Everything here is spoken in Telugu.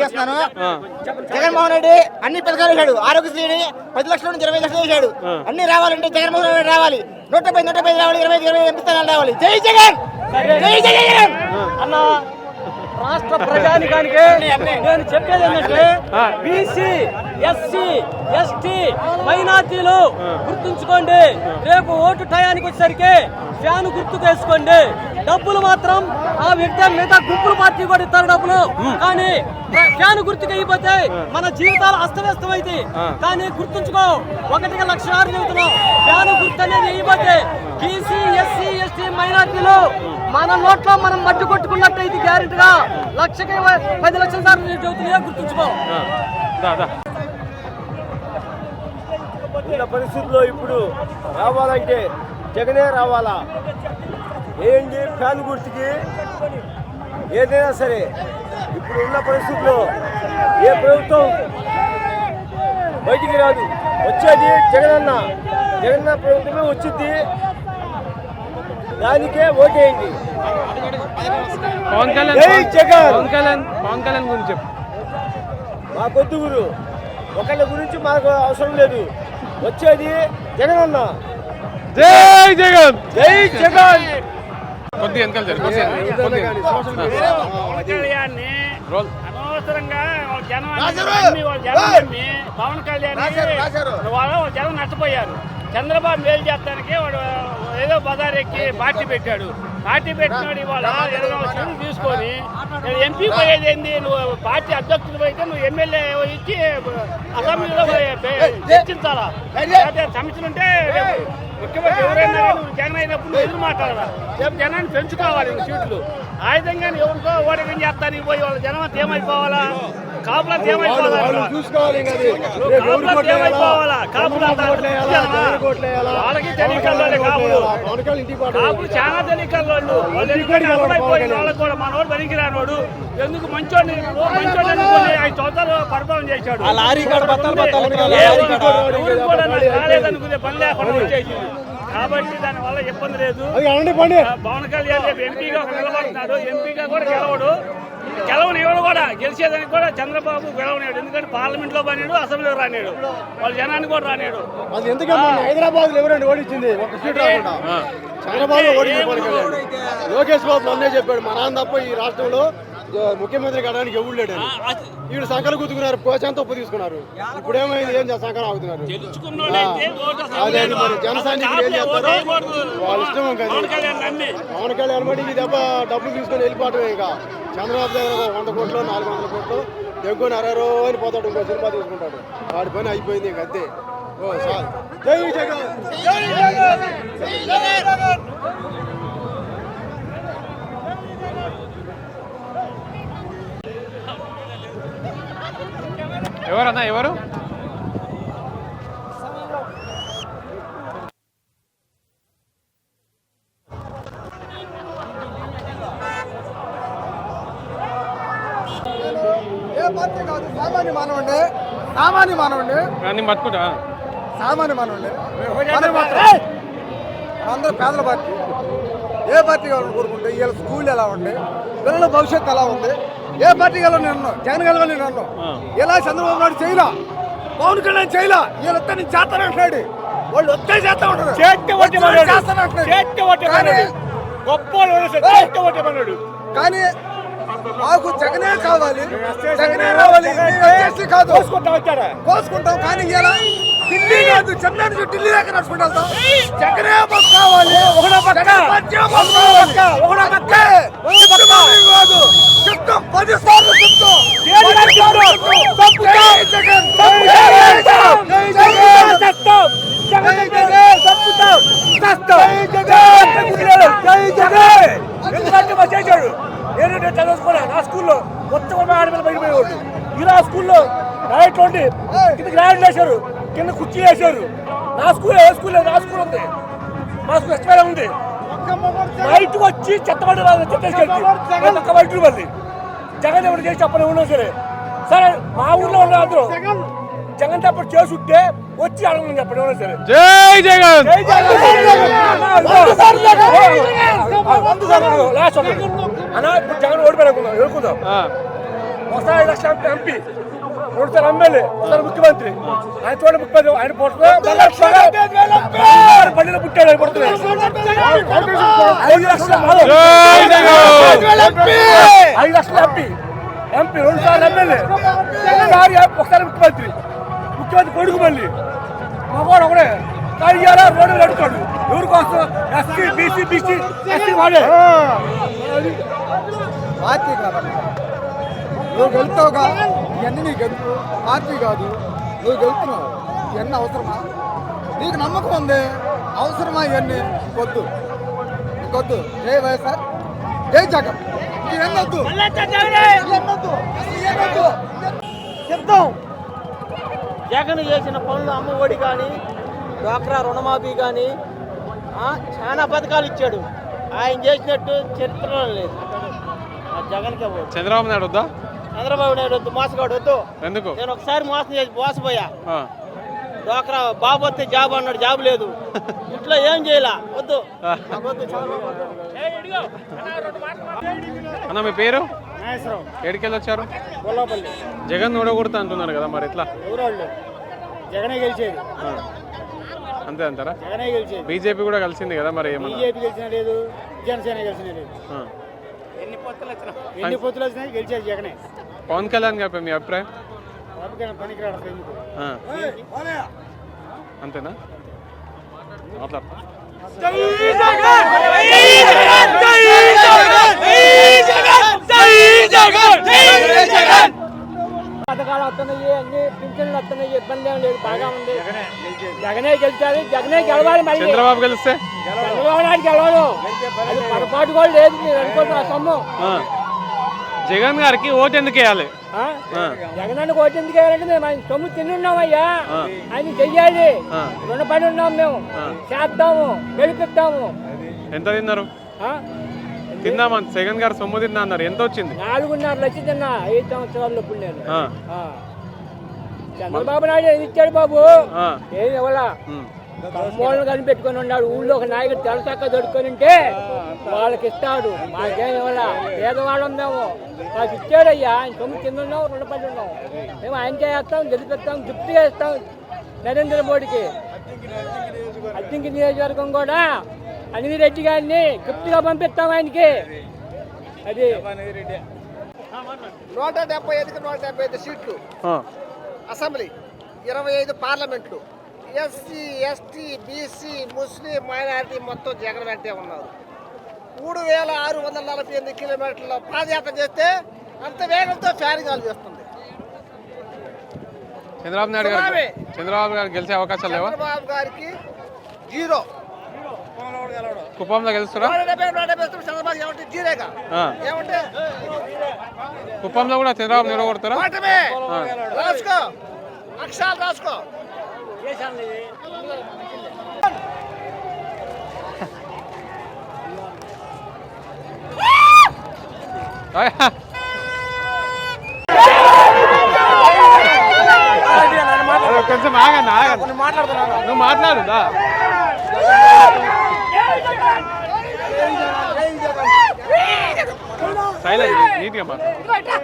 చేస్తున్నాను. జగన్మోహన్ రెడ్డి అన్ని పథకాలు వేశాడు ఆరోగ్యశ్రీని పది లక్షల నుంచి ఇరవై లక్షలు వేశాడు అన్ని రావాలంటే జగన్మోహన్ రెడ్డి రావాలి. నూట పది నూట పది రావాలి ఇరవై ఇరవై ఎంపీ స్థానాలు రావాలి. జై జగన్! జై జగన్! అన్న రాష్ట్ర ప్రజానికానికి నేను చెప్పేది ఏంటంటే బీసీ ఎస్సీ ఎస్టీ మైనార్టీలు గుర్తుంచుకోండి. రేపు ఓటు టయానికి వచ్చేసరికి ఫ్యాన్ గుర్తు వేసుకోండి. డబ్బులు మాత్రం ఆ వ్యక్తి మిగతా గుంపులు పార్టీ కూడా ఇస్తారు డబ్బులు. కానీ ఫ్యాన్ గుర్తుకు అయిపోతే మన జీవితాలు అస్తవ్యస్తమైతే కానీ గుర్తుంచుకో ఒకటికి లక్ష ఆరు చెబుతున్నాం ఫ్యాన్ గుర్తు అనేది అయిపోతే బీసీ ఎస్సీ ఎస్టీ మైనార్టీలు మన నోట్లో మనం మట్టి కొట్టుకున్నట్టు ఇది గ్యారెంటీగా లక్షకి పది లక్షల సార్లు నేను చెబుతున్నా గుర్తుంచుకో. ఉన్న పరిస్థితుల్లో ఇప్పుడు రావాలంటే జగనే రావాలా? ఏంటి ఫ్యాన్ గుర్తుకి? ఏదైనా సరే ఇప్పుడు ఉన్న పరిస్థితుల్లో ఏ ప్రభుత్వం బయటికి రాదు. వచ్చేది జగనన్న. జగనన్న ప్రభుత్వమే వచ్చింది. దానికే ఓటేయండి. పవన్ కళ్యాణ్ జగన్! పవన్ కళ్యాణ్ గురించి చెప్పు. మాకొద్దు గురు ఒకళ్ళ గురించి మాకు అవసరం లేదు. వచ్చేది జగనన్న. జై జగన్! జై జగన్! పవన్ కళ్యాణ్ని అనవసరంగా పవన్ కళ్యాణ్ వాళ్ళు వాళ్ళ జనం నష్టపోయారు. చంద్రబాబు మేలు చేస్తానికి వాడు ఏదో బజార్ ఎక్కి పార్టీ పెట్టాడు. పార్టీ పెట్టినాడు ఇవాళ సీట్లు తీసుకొని. ఎంపీ పోయేది ఏంది నువ్వు పార్టీ అధ్యక్షుడు అయితే నువ్వు ఎమ్మెల్యే ఇచ్చి అసెంబ్లీలో చర్చించాలా? సమస్యలు ఉంటే ముఖ్యమంత్రి ఎవరైనా జగన్ అయినప్పుడు ఎదురు మాట్లాడాలా? రేపు జనాన్ని పెంచుకోవాలి సీట్లు. ఆ విధంగా ఎవరికో ఓడికం చేస్తాను పోయి వాళ్ళ జనం అంతా ఏమైపోవాలా? కాపులంతా ఏమైపోవాలా చూసుకోవాలి? ఏమైపోవాలా? వాళ్ళకి తెలియకల్లోనే కాపులు. కాపులు చాలా తెలియకల్లోళ్ళు వాళ్ళు వాళ్ళకి కూడా మనోడు పనికిరానోడు ఎందుకు మంచోడిని? మంచోడిని అనుకుని ఐదు సంవత్సరాలు పరిపాలన చేశాడు. రాలేదనుకునే పని లేకుండా వచ్చేసింది. కాబట్టి దాని వల్ల ఇబ్బంది లేదు. పవన్ కళ్యాణ్ ఎంపీగా నిలబడుతున్నాడు. ఎంపీగా కూడా గెలవడు. గెలవని ఎవడు కూడా గెలిచేదానికి కూడా చంద్రబాబు గెలవనాడు ఎందుకంటే పార్లమెంట్లో పనిడు అసెంబ్లీలో రానాడు వాళ్ళ జనాన్ని కూడా రానాడు అది ఎందుకమ్మా హైదరాబాద్లో ఎవరండి ఓడించింది ఒక సీట్ రాకుండా. చంద్రబాబు ఓడించింది లోకేష్ బాబు నన్నే చెప్పాడు మా నాన్న తప్ప ఈ రాష్ట్రంలో ముఖ్యమంత్రి కావడానికి ఎవరు లేడు వీడు సంకలు గుద్దుకున్నారు పోచంతా ఉప్పు తీసుకున్నారు. ఇప్పుడు ఏమైంది ఏం సంకలు అసలు అదే మరి ఏం చేస్తారో? వాళ్ళ ఇష్టం ఇంకా పవన్ కళ్యాణ్ బట్టి ఈ దెబ్బ డబ్బులు తీసుకొని వెళ్ళిపోవటమే ఇంకా. చంద్రబాబు దగ్గర ఒక వంద కోట్లు నాలుగు వందల కోట్లు. తెగుని అరవై అని పోతాడు ఇంకో సినిమా తీసుకుంటాడు. వాడి పని అయిపోయింది ఇంక అంతే. ఓ సార్. జై జగన్! జై జగన్! జై జగన్! ఎవరన్నా ఎవరు ఏ పార్టీ కాదు సామాన్య మానవుండే సామాన్య మానవుండే. నేను పట్టుకుంటా సామాన్య మానవుండే. మనం మాత్రం అందరూ పేదల పార్టీ. ఏ పార్టీ కావాలని కోరుకుంటే వీళ్ళ స్కూల్ ఎలా ఉండే పిల్లల భవిష్యత్తు ఎలా ఉంది ఏ పార్టీ కావాలని నేను. జగన్ కావాలని నేను అన్నాను ఇలా చంద్రబాబు నాయుడు చేయలా పవన్ కళ్యాణ్ చేయలా వీళ్ళు వస్తే నేను చేస్తాను అంటున్నాడు. వాళ్ళు వస్తే చేస్తా ఉంటారు. కానీ-! కానీ మాకు జగనే కావాలి. జగనే రావాలి. కాదు. కోసుకుంటాం కానీ ఇలా ఢిల్లీ కాదు చెన్నై నుంచి ఢిల్లీ దాకా నడుచుకుంటూ జగనే మాకు కావాలి. మాకు కావాలి. చెప్తున్నాం మేము కాదు. చెప్తాం. పది సార్లు చెప్తాం. జగన్. ఎందుకంటే మా చేశాడు నేను నేను చదువుకున్నా నా స్కూల్లో మొత్తం ఆడపిల్ల బయట పోయేవాళ్ళు ఇలా ఆ స్కూల్లో డైరెక్ట్ ఉండి కింద గ్రాండ్ వేశారు కింద కుర్చీ వేశారు నా స్కూల్ ఏ స్కూల్ లేదు నా స్కూల్ ఉంది మా స్కూల్ ఎస్పైర్ ఉంది బయటకు వచ్చి చెత్తబడి చెత్తేసుకెళ్ళి ఒక్క బయట మళ్ళీ జగన్ ఎవరు చేసి చెప్పని ఉన్నా సరే సరే మా ఊర్లో ఉన్న అందరూ జగన్ తప్పుడు చేసి ఉంటే వచ్చి అడగమని చెప్పండి ఎవరైనా సరే జై జగన్ జై జగన్! వంద సార్లు జగన్! వంద సార్లు జగన్! లాస్ట్ ఒకటి. అన్నా ఇప్పుడు జగన్ ఓడిపోయాడుకున్నాం ఎదుర్కొందాం ఆ, ఒకసారి ఐదు లక్షల ఎంపీ రెండుసార్లు ఎమ్మెల్యే ఒకసారి ముఖ్యమంత్రి ఆయన చూడ ముఖ్యమంత్రి ఆయన పుట్టిన బండిలో పుట్టాడు ఆయన పుట్టిన ఐదు లక్షల జై జగన్ ఐదు లక్షల ఎంపీ ఎంపీ రెండు సార్లు ఎమ్మెల్యే ఒకసారి ఒకసారి ముఖ్యమంత్రి ముఖ్యమంత్రి కొడుకు మళ్ళీ మగవాడు ఒకడే కానీ ఇవాళ రోడ్డు నడుస్తాడు ఎవరి కోసం? ఎస్సీ బీసీ బీసీ ఎస్సీ వాడే. పార్టీ కాబట్టి నువ్వు గెలుతావుగా. ఇవన్నీ నీకు ఎందుకు పార్టీ కాదు. నువ్వు గెలుతున్నావు. ఇవన్నీ అవసరమా? నీకు నమ్మకం ఉంది. అవసరమా ఇవన్నీ? వద్దు. వద్దు. జై వైఎస్ఆర్. జై జగన్. ఇవన్నీ వద్దు? ఇవన్నీ వద్దు. ఇవన్నీ వద్దు. చెప్తాం. జగన్ చేసిన పనులు అమ్మఒడి కానీ డ్వాక్రా రుణమాఫీ కానీ చాలా పథకాలు ఇచ్చాడు. ఆయన చేసినట్టు చరిత్రలో లేదు. జగన్కే చంద్రబాబు నాయుడు వద్దా? చంద్రబాబు నాయుడు వద్దు మోసగాడు వద్దు. ఎందుకు? నేను ఒకసారి మోసం చేసి మోసపోయా. డ్వాక్రా బాబు వస్తే జాబ్ అన్నాడు జాబ్ లేదు. ఇంట్లో ఏం చేయాల? వద్దు. వద్దు. అన్న మీ పేరు? ఏడికెళ్ళి వచ్చారు జగన్ ఓడగొడతా అంటున్నారు కదా మరి ఎట్లా జగనే గెలిచేది. అంతే అంటారా? జగనే గెలిచేది. బీజేపీ కూడా కలిసింది కదా మరి ఏమన్నా? బీజేపీ గెలిచిన లేదు జనసేన గెలిచిన లేదు. ఆ. ఎన్ని పొత్తులు వచ్చినాయి గెలిచేది జగనే. పవన్ కళ్యాణ్ గారిపై మీ అభిప్రాయం? పనికిరాడు. అంతేనా? మాట్లాడు పథకాలు వస్తున్నాయి అన్ని పింఛన్లు వస్తున్నాయి ఇబ్బంది ఏం లేదు బాగా ఉంది జగనే గెలిచాలి జగనే గెలవాలి మళ్ళీ చంద్రబాబు గెలిస్తే చంద్రబాబు నాయుడు గెలవడు అది పొరపాటు కూడా లేదు మీరు అనుకుంటున్నా సొమ్ము జగన్ గారికి ఓటు ఎందుకు వేయాలి ఆ? జగన్ అన్న కోటి ఎందుకు వేయాలంటే మేము ఆయన సొమ్ము తిన్నున్నామయ్యా ఆయన చెయ్యాలి రుణ పని ఉన్నాం మేము చేద్దాము గెలిపిస్తాము ఎంత తిన్నారు ఆ? తిన్నామని జగన్ గారు సొమ్ము తిన్నా అన్నారు. ఎంత వచ్చింది? నాలుగున్నర లక్ష తిన్నా. ఐదు సంవత్సరాలు ఇప్పుడు నేను ఆ. ఆ. చంద్రబాబు నాయుడు ఏది ఇచ్చాడు బాబు? ఆ. ఏం ఇవ్వలా. కమ్మోళ్ళని కనిపెట్టుకొని ఉన్నాడు. ఊళ్ళో ఒక నాయకుడు తెలసక్క దొడుకొని ఉంటే వాళ్ళకి ఇస్తాడు. మాకేం ఇవ్వాలా? పేదవాళ్ళం మేము. మాకు ఇచ్చాడయ్యా. ఆయన సొమ్ము కింద ఉన్నాం రుణపడి ఉన్నాం మేము ఆయన చేస్తాం గెలిపిస్తాం గిఫ్ట్ చేస్తాం నరేంద్ర మోడీకి. అద్దంకి నియోజకవర్గం కూడా అనిల్ రెడ్డి గారిని గిఫ్ట్గా పంపిస్తాం ఆయనకి. అది. నూట డెబ్బై ఐదుకి నూట డెబ్బై ఐదు సీట్లు. అసెంబ్లీ ఇరవై ఐదు పార్లమెంట్లు. SC ST BC Muslim minority మొత్తం జగన్ వెంటే ఉన్నారు. మూడు వేల ఆరు వందల నలభై ఎనిమిది కిలోమీటర్ల పాదయాత్ర చేస్తే అంత వేగంతో ఫ్యాన్ గాలి వేస్తుంది. చంద్రబాబు నాయుడు గారు. చంద్రబాబు గారు గెలిచే అవకాశాలు లేవా? చంద్రబాబు గారికి జీరో. కుప్పంలో గెలుస్తారా? కుప్పంలో కూడా చంద్రబాబు నిలబడతారా కొంచెం ఆగండి ఆగండి. నువ్వు మాట్లాడు దా. సైలెంట్ నీట్గా మాట్లాడు.